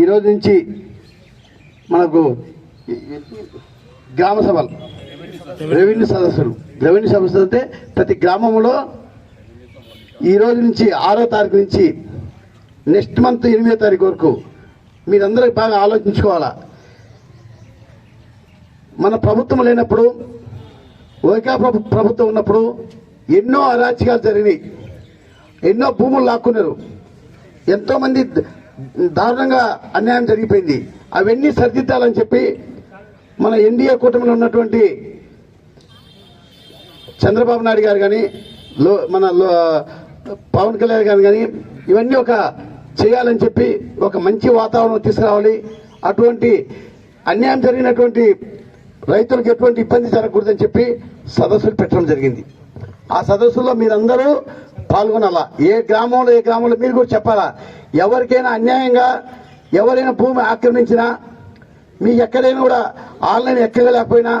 ఈరోజు నుంచి మనకు గ్రామ సభలు రెవెన్యూ సదస్సులు. రెవెన్యూ సదస్సులు అయితే ప్రతి గ్రామంలో ఈరోజు నుంచి ఆరో తారీఖు నుంచి నెక్స్ట్ మంత్ ఎనిమిదో తారీఖు వరకు మీరందరూ బాగా ఆలోచించుకోవాలా? మన ప్రభుత్వం లేనప్పుడు వైకా ప్రభుత్వం ఉన్నప్పుడు ఎన్నో అరాచకాలు జరిగినాయి. ఎన్నో భూములు లాక్కున్నారు. ఎంతోమంది దారుణంగా అన్యాయం జరిగిపోయింది. అవన్నీ సరిదిద్దాలని చెప్పి మన ఎన్డీఏ కూటమిలో ఉన్నటువంటి చంద్రబాబు నాయుడు గారు కానీ లో మన లో పవన్ కళ్యాణ్ గారు కానీ ఇవన్నీ ఒక చేయాలని చెప్పి ఒక మంచి వాతావరణం తీసుకురావాలి. అటువంటి అన్యాయం జరిగినటువంటి రైతులకు ఎటువంటి ఇబ్బంది జరగకూడదని చెప్పి సదస్సులు పెట్టడం జరిగింది. ఆ సదస్సులో మీరందరూ పాల్గొనాలా? ఏ గ్రామంలో ఏ గ్రామంలో మీరు కూడా చెప్పాలా? ఎవరికైనా అన్యాయంగా ఎవరైనా భూమి ఆక్రమించినా మీ ఎక్కడైనా కూడా ఆన్లైన్ ఎక్కగలేకపోయినా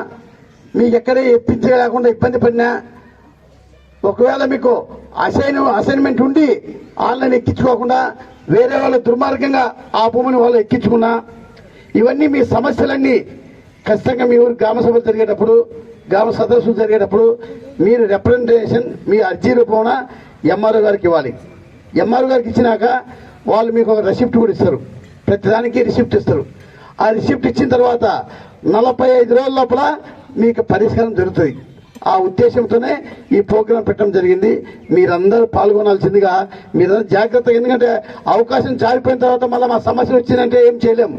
మీకు ఎక్కడే ఎప్పించలేకుండా ఇబ్బంది పడినా ఒకవేళ మీకు అసైన్ అసైన్మెంట్ ఉండి ఆన్లైన్ ఎక్కించుకోకుండా వేరే వాళ్ళు దుర్మార్గంగా ఆ భూమిని వాళ్ళు ఎక్కించుకున్నా ఇవన్నీ మీ సమస్యలన్నీ ఖచ్చితంగా మీ ఊరు గ్రామ సభలు జరిగేటప్పుడు గ్రామ సదస్సులు జరిగేటప్పుడు మీరు రిప్రజెంటేషన్ మీ అర్జీ రూపంలో ఎంఆర్ఓ గారికి ఇవ్వాలి. ఎంఆర్ఓ గారికి ఇచ్చినాక వాళ్ళు మీకు ఒక రిసిప్ట్ కూడా ఇస్తారు. ప్రతిదానికి రిసిప్ట్ ఇస్తారు. ఆ రిసిప్ట్ ఇచ్చిన తర్వాత నలభై ఐదు రోజుల లోపల మీకు పరిష్కారం జరుగుతుంది ఆ ఉద్దేశంతోనే ఈ ప్రోగ్రాం పెట్టడం జరిగింది. మీరందరూ పాల్గొనాల్సిందిగా మీరందరూ జాగ్రత్తగా ఎందుకంటే అవకాశం జారిపోయిన తర్వాత మళ్ళీ మా సమస్య వచ్చిందంటే ఏం చేయలేము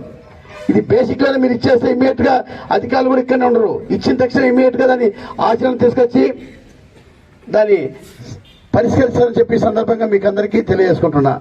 ఇది బేసిక్ మీరు ఇచ్చేస్తే ఇమీడియట్గా అధికారులు కూడా ఇక్కడనే ఉండరు. ఇచ్చిన తక్షణ ఇమీడియట్గా దాన్ని ఆచరణ తీసుకొచ్చి దాన్ని పరిష్కరిస్తారని చెప్పి సందర్భంగా మీకు అందరికీ తెలియజేసుకుంటున్నా.